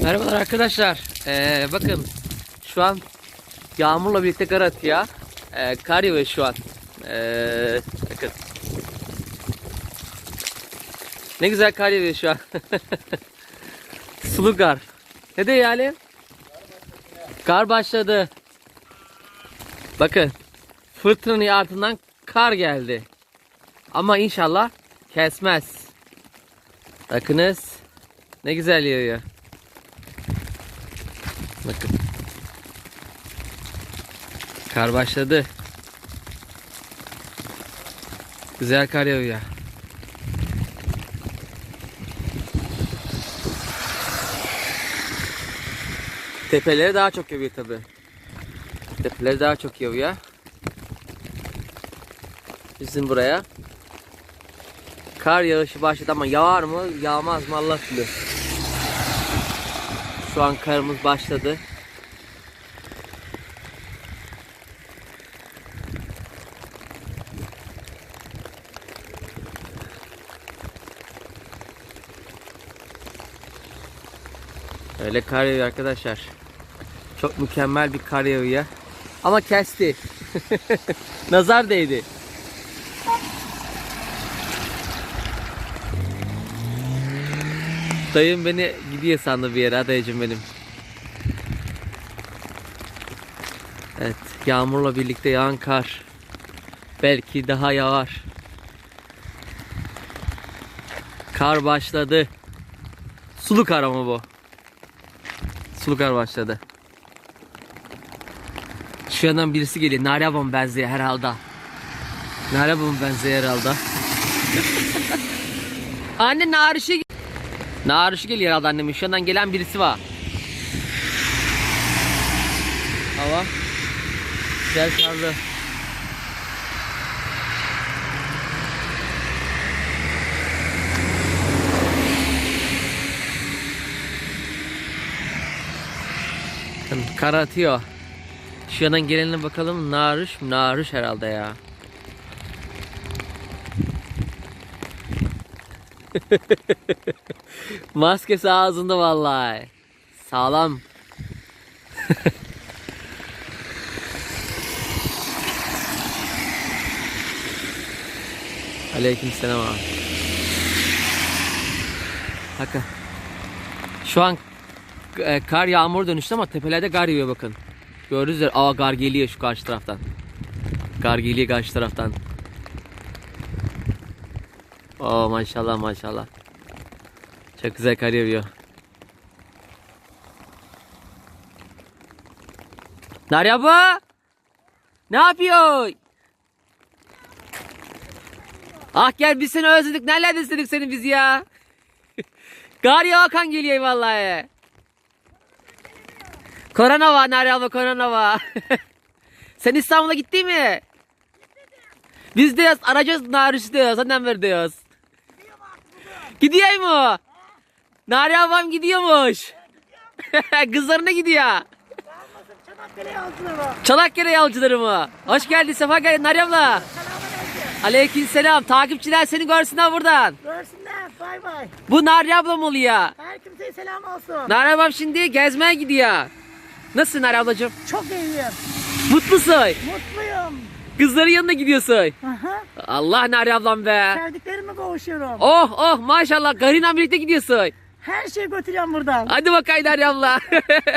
Merhabalar arkadaşlar. Ee, bakın şu an yağmurla birlikte kar atıyor. Ee, kar yağıyor şu an. Ee, bakın. Ne güzel kar yağıyor şu an. Sulu kar. Ne de yani? Kar başladı. Bakın. Fırtınanın ardından kar geldi. Ama inşallah kesmez. Bakınız. Ne güzel yağıyor. Bakın. Kar başladı. Güzel kar yağıyor. Tepeleri daha çok yağıyor tabi. Tepeleri daha çok yağıyor. Bizim buraya. Kar yağışı başladı ama yağar mı yağmaz mı Allah bilir. Şu an karımız başladı. Öyle kar yağıyor arkadaşlar. Çok mükemmel bir kar yağıyor. Ama kesti. Nazar değdi. Dayım beni gidiyor sandı bir yere. Dayıcım benim. Evet. Yağmurla birlikte yağan kar. Belki daha yağar. Kar başladı. Sulu kar ama bu. Sulu kar başladı. Şu yandan birisi geliyor. Nare abam benziyor herhalde. Nare abam benziyor herhalde. Anne narişi Narişi geliyor herhalde annemin. Şu yandan gelen birisi var. Hava. Güzel karlı. Kar atıyor. Şu yandan gelenine bakalım. Narış, narış herhalde ya. Maskesi ağzında vallahi. Sağlam. Aleykümselam abi. Bakın. Şu an e, kar yağmur dönüştü ama tepelerde kar yağıyor bakın. Gördünüz mü? Aa kar geliyor şu karşı taraftan. Kar geliyor karşı taraftan. Oo maşallah maşallah. Çok güzel kar yağıyor. Narya bu? Ne yapıyor? Ah gel biz seni özledik. Nerelerde istedik seni biz ya? Kar yağ kan geliyor vallahi. Korona var Narya abla korona var. Sen İstanbul'a gitti mi? Biz diyoruz arayacağız Nariş'i diyoruz. Senden ver diyoruz. Gidiyor mu? Nari abam gidiyormuş. Kızlarına gidiyor. Çanakkale yolcuları mı? Hoş geldin sefa geldin Nari abla. Aleyküm selam. Takipçiler seni görsünler buradan. Görsünler. Bay bay. Bu Nari ablam oluyor. Her kimseye selam olsun. Nari ablam şimdi gezmeye gidiyor. Nasılsın Nari ablacığım? Çok iyiyim. Mutlusun. Mutluyum. Kızların yanına gidiyorsun. Aha. Allah Nari ablam be. Sevdiklerime kavuşuyorum. Oh oh maşallah karıyla birlikte gidiyorsun. Her şeyi götürüyorum buradan. Hadi bakayım Nari abla.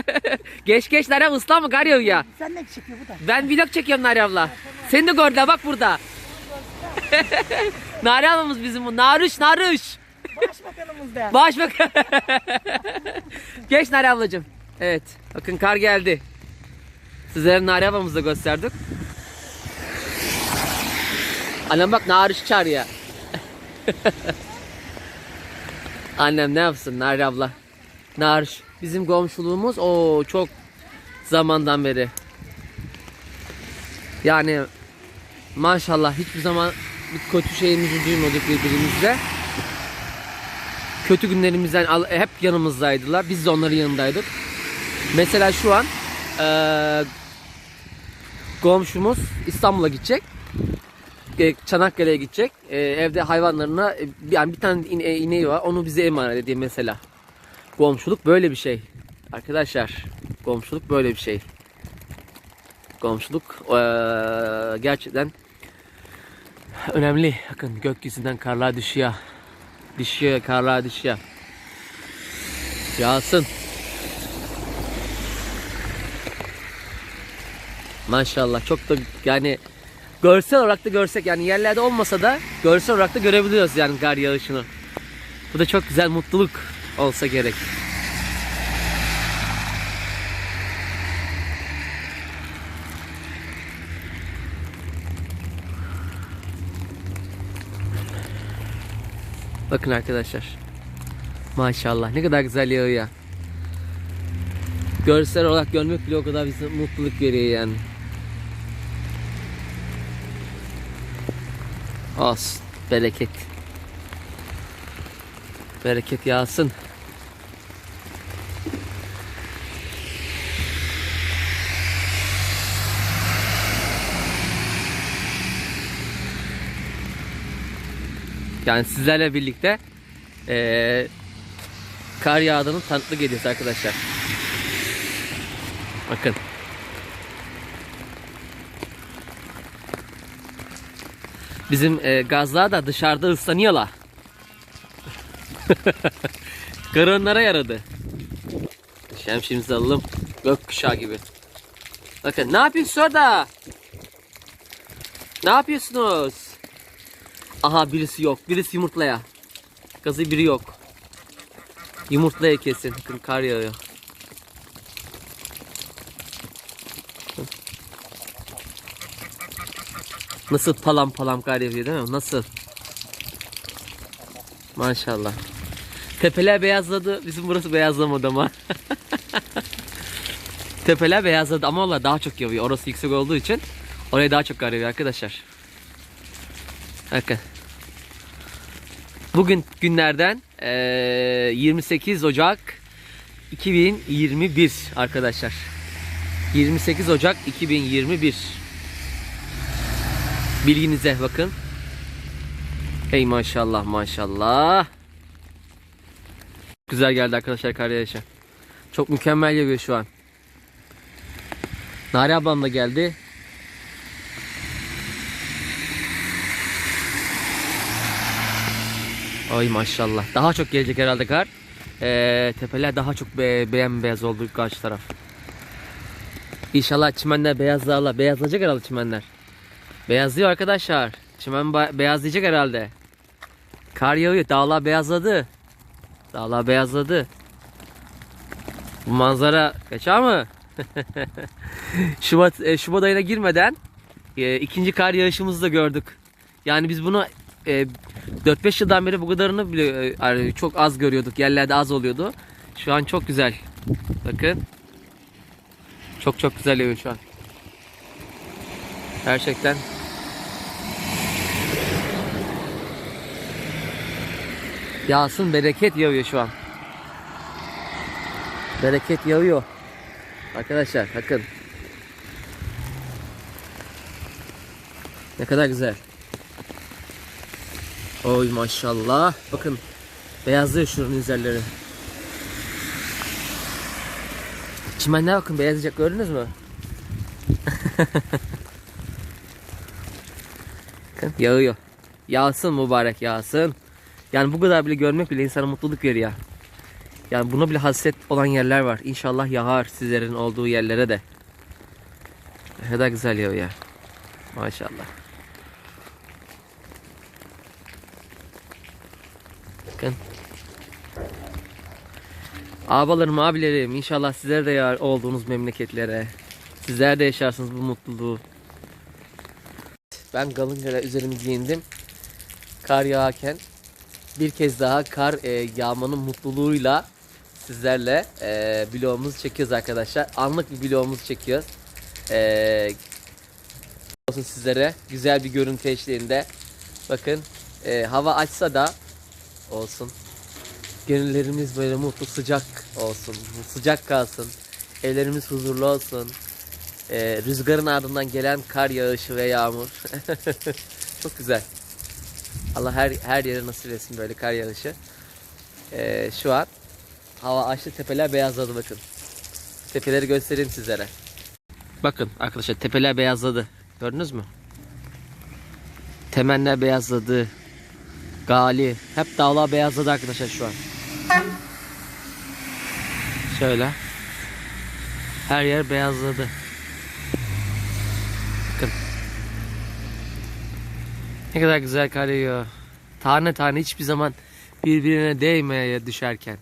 geç geç Nari abla ıslanma kar yağıyor. Sen ne çıkıyor bu da? Ben vlog çekiyorum Nari abla. Seni de gördüler bak burada. Nari ablamız bizim bu. Naruş naruş. Başbakanımız da. Başbakan. Geç Nari ablacığım. Evet. Bakın kar geldi. Sizlere Nari ablamızı da gösterdik. Annem bak Naruş çağırıyor. Annem ne yapsın Nari abla. Naruş. Bizim komşuluğumuz o çok zamandan beri. Yani maşallah hiçbir zaman bir kötü şeyimizi duymadık birbirimizle. Kötü günlerimizden hep yanımızdaydılar. Biz de onların yanındaydık. Mesela şu an eee komşumuz İstanbul'a gidecek. E, Çanakkale'ye gidecek. E, evde hayvanlarına e, yani bir tane ine- ineği var. Onu bize emanet ediyor mesela. Komşuluk böyle bir şey. Arkadaşlar komşuluk böyle bir şey. Komşuluk eee, gerçekten önemli. Bakın gökyüzünden karlar düşüyor. Düşüyor karlar düşüyor. Yağsın. Maşallah çok da yani görsel olarak da görsek yani yerlerde olmasa da görsel olarak da görebiliyoruz yani kar yağışını. Bu da çok güzel mutluluk olsa gerek. Bakın arkadaşlar. Maşallah ne kadar güzel yağıyor. Görsel olarak görmek bile o kadar bize mutluluk veriyor yani. Olsun. Bereket. Bereket yağsın. Yani sizlerle birlikte eee kar yağdığının tanıklık ediyoruz arkadaşlar. Bakın. Bizim e, gazlar da dışarıda ıslanıyorlar. Kar onlara yaradı. Şemsimizi alalım. Gökkuşağı gibi. Bakın ne yapıyorsunuz orada? Ne yapıyorsunuz? Aha birisi yok. Birisi yumurtlaya. Gazı biri yok. Yumurtlaya kesin. Bakın kar yağıyor. Nasıl palam palam kar yağıyor değil mi? Nasıl? Maşallah. Tepeler beyazladı. Bizim burası beyazlamadı ama. Tepeler beyazladı ama valla daha çok yağıyor. Orası yüksek olduğu için oraya daha çok kar yağıyor arkadaşlar. Bakın. Bugün günlerden eee, 28 Ocak 2021 arkadaşlar. 28 Ocak 2021. Bilginize bakın. Hey maşallah maşallah. Güzel geldi arkadaşlar kar. Çok mükemmel yağıyor şu an. Nari ablam da geldi. Ay maşallah. Daha çok gelecek herhalde kar. Ee, tepeler daha çok be beyaz oldu karşı taraf. İnşallah çimenler beyazlarla beyazlayacak herhalde çimenler. Beyazlıyor arkadaşlar. Çimen beyazlayacak herhalde. Kar yağıyor. Dağlar beyazladı. Dağlar beyazladı. Bu manzara kaçar mı? Şubat e, Şubat ayına girmeden e, ikinci kar yağışımızı da gördük. Yani biz bunu e, 4-5 yıldan beri bu kadarını bile e, çok az görüyorduk. Yerlerde az oluyordu. Şu an çok güzel. Bakın. Çok çok güzel yağıyor şu an. Gerçekten. Yağsın bereket yağıyor şu an. Bereket yağıyor. Arkadaşlar bakın. Ne kadar güzel. Oy maşallah. Bakın beyazlıyor şunun üzerleri. Çimenler bakın beyazlayacak gördünüz mü? bakın yağıyor. Yağsın mübarek yağsın. Yani bu kadar bile görmek bile insana mutluluk veriyor. Yani buna bile hasret olan yerler var. İnşallah yağar sizlerin olduğu yerlere de. Ne kadar güzel yağıyor. Maşallah. Bakın. Abalarım, abilerim inşallah sizler de yar olduğunuz memleketlere. Sizler de yaşarsınız bu mutluluğu. Ben kalın göre üzerimi giyindim. Kar yağarken bir kez daha kar e, yağmanın mutluluğuyla sizlerle e, vlogumuzu çekiyoruz arkadaşlar. Anlık bir vlogumuzu çekiyoruz. E, olsun sizlere güzel bir görüntü eşliğinde. Bakın e, hava açsa da olsun. Gönüllerimiz böyle mutlu sıcak olsun. Sıcak kalsın. Evlerimiz huzurlu olsun. E, rüzgarın ardından gelen kar yağışı ve yağmur. Çok güzel. Allah her her yere nasip etsin böyle kar yağışı. E, şu an Hava açtı tepeler beyazladı bakın. Tepeleri göstereyim sizlere. Bakın arkadaşlar tepeler beyazladı. Gördünüz mü? Temenler beyazladı. Gali. Hep dağlar beyazladı arkadaşlar şu an. Şöyle. Her yer beyazladı. Ne kadar güzel kar yağıyor. Tane tane hiçbir zaman birbirine değmeye düşerken.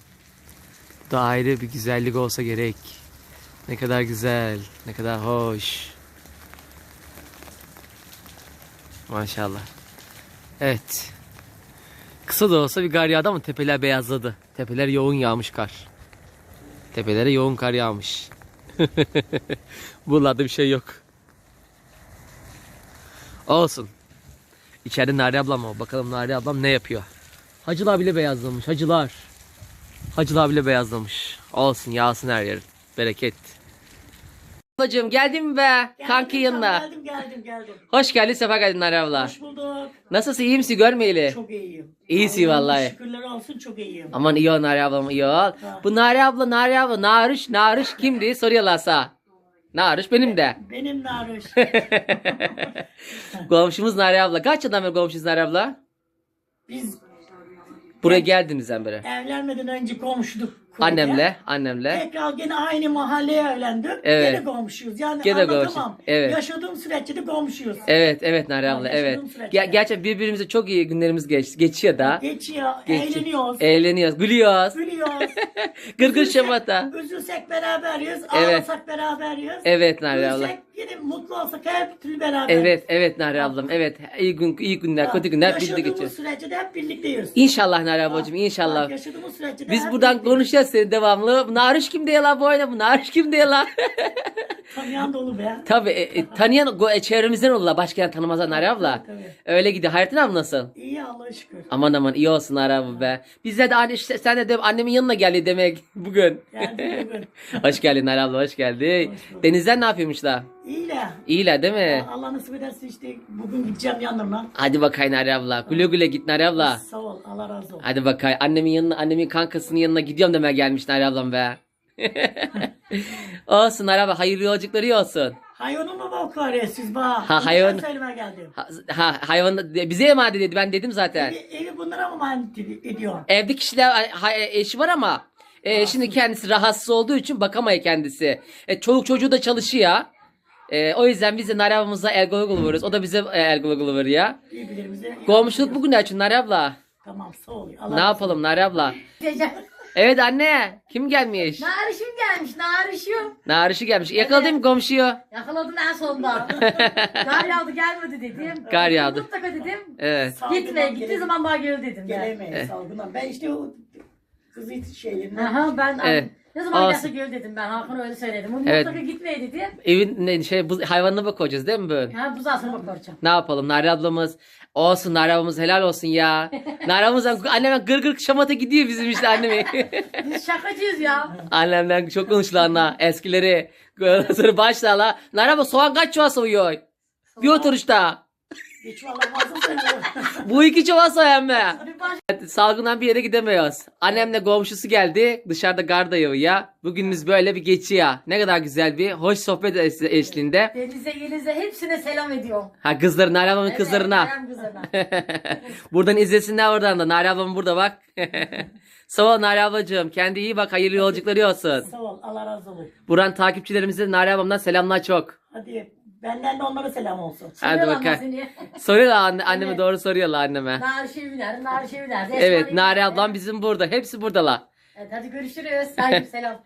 Bu da ayrı bir güzellik olsa gerek. Ne kadar güzel, ne kadar hoş. Maşallah. Evet. Kısa da olsa bir kar yağdı ama tepeler beyazladı. Tepeler yoğun yağmış kar. Tepelere yoğun kar yağmış. Buralarda bir şey yok. Olsun. İçeride Nari ablam var. Bakalım Nari ablam ne yapıyor. Hacılar bile beyazlamış. Hacılar. Hacılar bile beyazlamış. Olsun yağsın her yer. Bereket. Ablacığım geldin mi be? Kanki yanına. Geldim geldim geldim. Hoş geldin sefa geldin Nari abla. Hoş bulduk. Nasılsın iyi misin görmeyeli? Çok iyiyim. İyisin Allah'ım vallahi. Şükürler olsun çok iyiyim. Aman iyi ol Nari ablam iyi ol. Bu Nari abla Nari abla Narış Narış kimdi soruyorlar sağ. Narış benim de. Benim Naruş. komşumuz Nari abla. Kaç yıldan beri komşumuz Nari abla? Biz Buraya geldiniz sen beri. evlenmeden önce komşuduk. Köyde. Annemle, annemle. Tekrar gene aynı mahalleye evlendik. Evet. Gene komşuyuz. Yani Gene anlatamam. komşu, evet. Yaşadığım süreçte de komşuyuz. Evet, evet Nari abla, evet. süreçte. Ger- gerçekten birbirimize çok iyi günlerimiz geç geçiyor da. Geçiyor, Geç- eğleniyoruz, Eğleniyoruz, gülüyoruz. gülüyoruz. Gırgır şamata. Üzülsek beraberiz, Evet. ağlasak beraberiz. Evet Nari abla. Üzülsek yine mutlu olsak hep türlü beraberiz. Evet, evet Nari ablam. Evet. İyi gün iyi günler, kötü günler birlikte. Yaşadığımız sürece de hep birlikteyiz. İnşallah Nari ablacığım, inşallah. Yaşadığımız sürece de Biz hep buradan birlikteyiz. konuşacağız seni devamlı. Bu Narış kim diye la bu oyuna bu Narış kim diye la. Tanıyan dolu be. Tabii e, e, tanıyan go- e, çevremizden olurlar. Başka yer tanımazlar Nari abla. Tabii. Öyle gidiyor. Hayatın abla nasıl? İyi Allah'a şükür. Aman aman iyi olsun Nari abla be. Bizde de anne işte sen de, de annemin yanına geldi demek bugün. Geldim bugün. hoş geldin Nari abla hoş geldin. Hoş bulduk. Denizden ne yapıyormuş da? İyiler. İyiler değil mi? Allah nasip ederse işte bugün gideceğim yanlarına. Hadi bakayım Nari abla. Güle güle git Nari abla. Sağ ol. Allah razı olsun. Hadi bakayım annemin yanına annemin kankasının yanına gidiyorum demeye gelmiş Nari ablam be. olsun Nari abla hayırlı yolculukları olsun. Hayvanı mı bakıyor siz bana? Ha, hayvan- geldim. Ha, ha hayvan bize emanet dedi ben dedim zaten. Evi, evi bunlara mı emanet ed- ediyor? Evde kişiler ha- eşi var ama e, şimdi kendisi rahatsız olduğu için bakamıyor kendisi. E, çoluk çocuğu da çalışıyor. E, o yüzden biz de Nari ablamıza golu veriyoruz. O da bize e, golu veriyor. Birbirimize. Komşuluk bugün için Nari abla. Tamam sağ ol. Allah Ne yapalım Nari abla? Evet anne. Kim gelmiş? Narışım gelmiş, narışım. Narişi gelmiş. Yakaladın mı komşuyu? Yakaladım en sonunda. Kar yağdı gelmedi dedim. Kar yağdı. Mutlaka dedim. Evet. Salgından Gitme, gittiği gele- zaman bana gel dedim. ben. Gelemeyiz salgından. Ben işte o kızı şeylerinden. Aha ben Evet. Ne zaman Olsun. gelse gel dedim ben. Hakan öyle söyledim. Mutlaka Evet. gitmeye dedim. Evin ne, şey bu hayvanına bakacağız değil mi böyle? Ha buzağısına bakacağım. Ne yapalım Nari ablamız olsun Nari ablamız helal olsun ya. Nari ablamızdan annem gır gır şamata gidiyor bizim işte annemi. Biz şakacıyız ya. Annemden çok konuşulanlar eskileri. Ondan sonra başlarlar. Nari abla soğan kaç çuval soyuyor? Bir oturuşta. Bu iki çuval soyan be. Salgından bir yere gidemiyoruz. Annemle komşusu geldi. Dışarıda garda ya. Bugünümüz böyle bir geçiyor. Ne kadar güzel bir hoş sohbet eş- eşliğinde. Denize Yeliz'e hepsine selam ediyorum. Ha kızları Nari ablamın kızlarına. selam kızlarına. Buradan izlesinler oradan da. Nari ablam burada bak. Sağ ol Nari ablacığım. Kendi iyi bak. Hayırlı yolculukları olsun. Sağ ol. Allah razı olsun. Buran takipçilerimize Nari ablamdan selamlar çok. Hadi benden de onlara selam olsun. Hadi Selam bakalım. seni. Soruyorlar anne, anneme Evet. doğru soruyorlar anneme. Narişeviler, narişeviler. Evet Nari ablam bizim burada. Hepsi buradalar. Evet, hadi görüşürüz. Saygı selam.